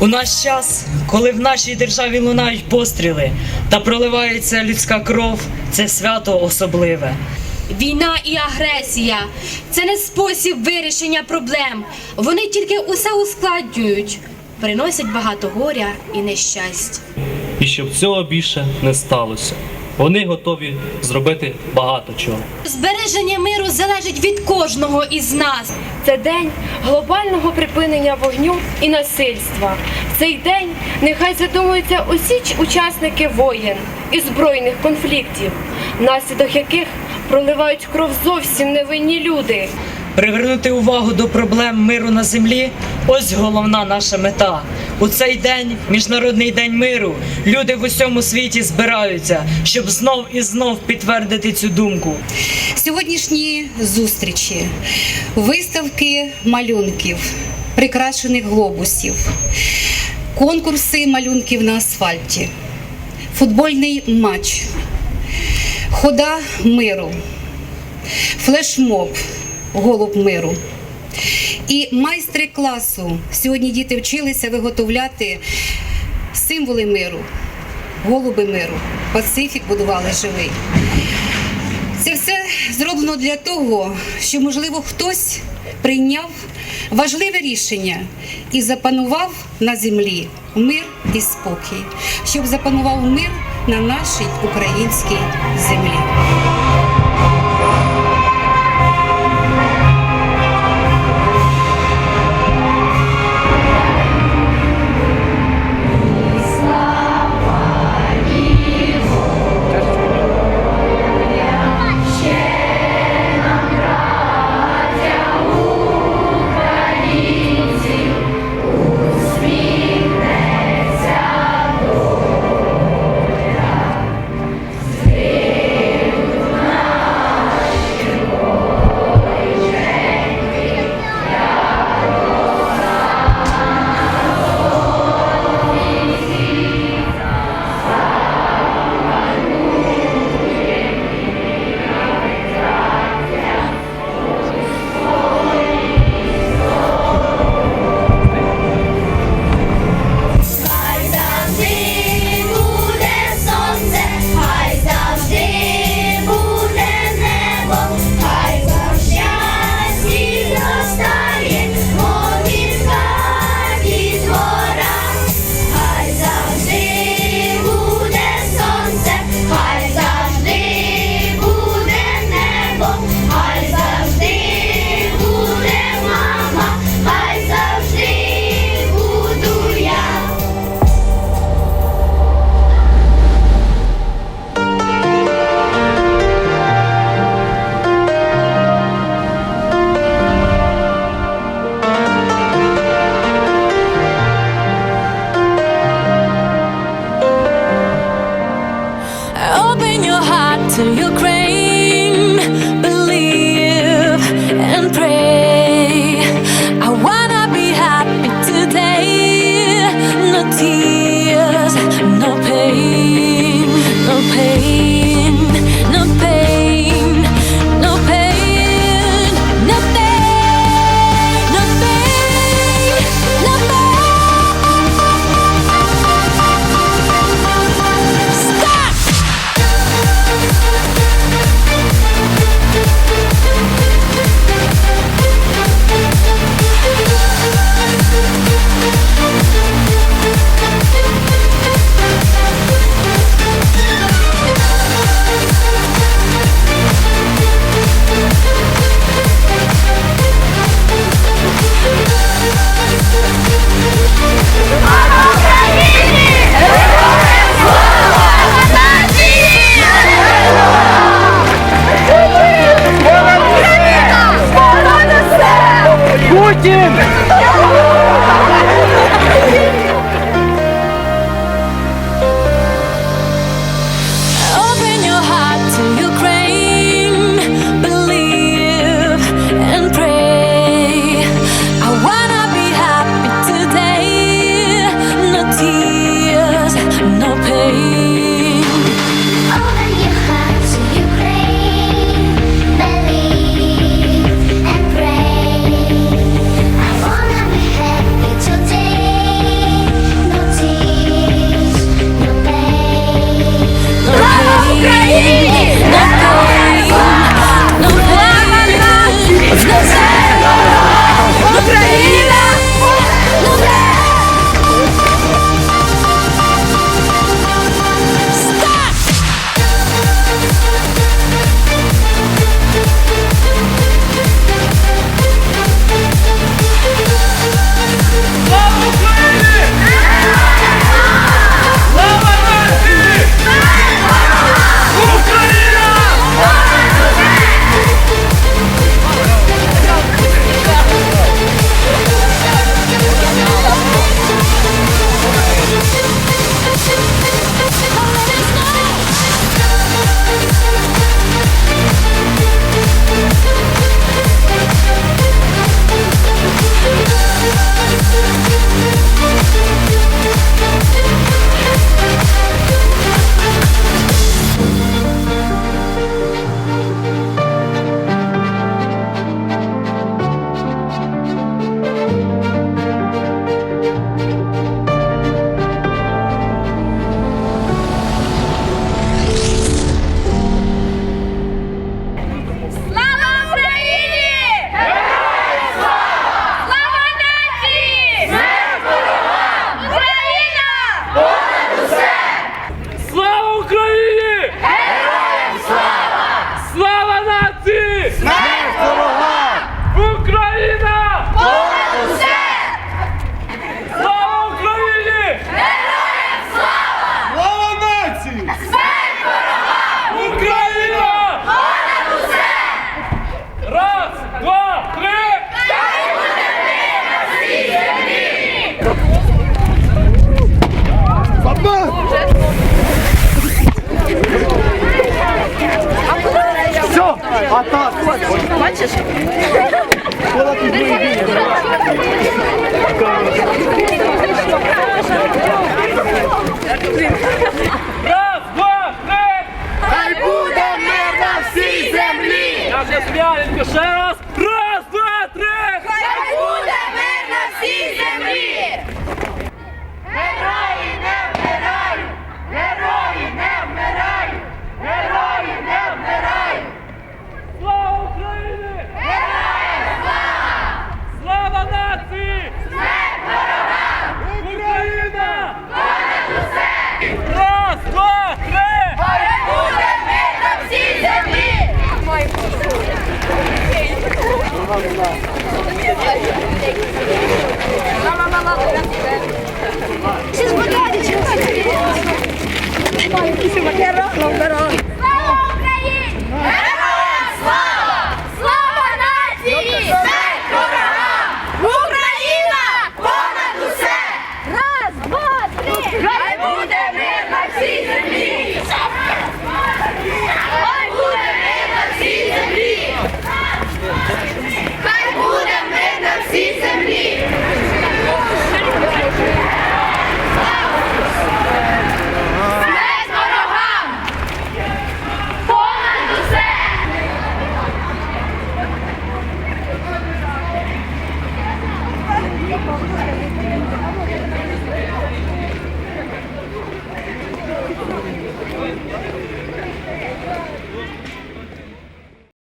У наш час, коли в нашій державі лунають постріли та проливається людська кров, це свято особливе. Війна і агресія це не спосіб вирішення проблем. Вони тільки усе ускладнюють, приносять багато горя і нещастя. І щоб цього більше не сталося. Вони готові зробити багато чого. Збереження миру залежить від кожного із нас. Це день глобального припинення вогню і насильства. В цей день нехай задумуються усі учасники воєн і збройних конфліктів, внаслідок яких проливають кров зовсім невинні люди. Привернути увагу до проблем миру на землі ось головна наша мета. У цей день, Міжнародний день миру, люди в усьому світі збираються, щоб знов і знов підтвердити цю думку. Сьогоднішні зустрічі, виставки малюнків, прикрашених глобусів, конкурси малюнків на асфальті, футбольний матч, хода миру, флешмоб, голуб миру. І майстри класу сьогодні діти вчилися виготовляти символи миру, голуби миру. Пацифік будували живий. Це все зроблено для того, що, можливо, хтось прийняв важливе рішення і запанував на землі мир і спокій, щоб запанував мир на нашій українській землі. Бачиш? Siz bu nerede çıktınız?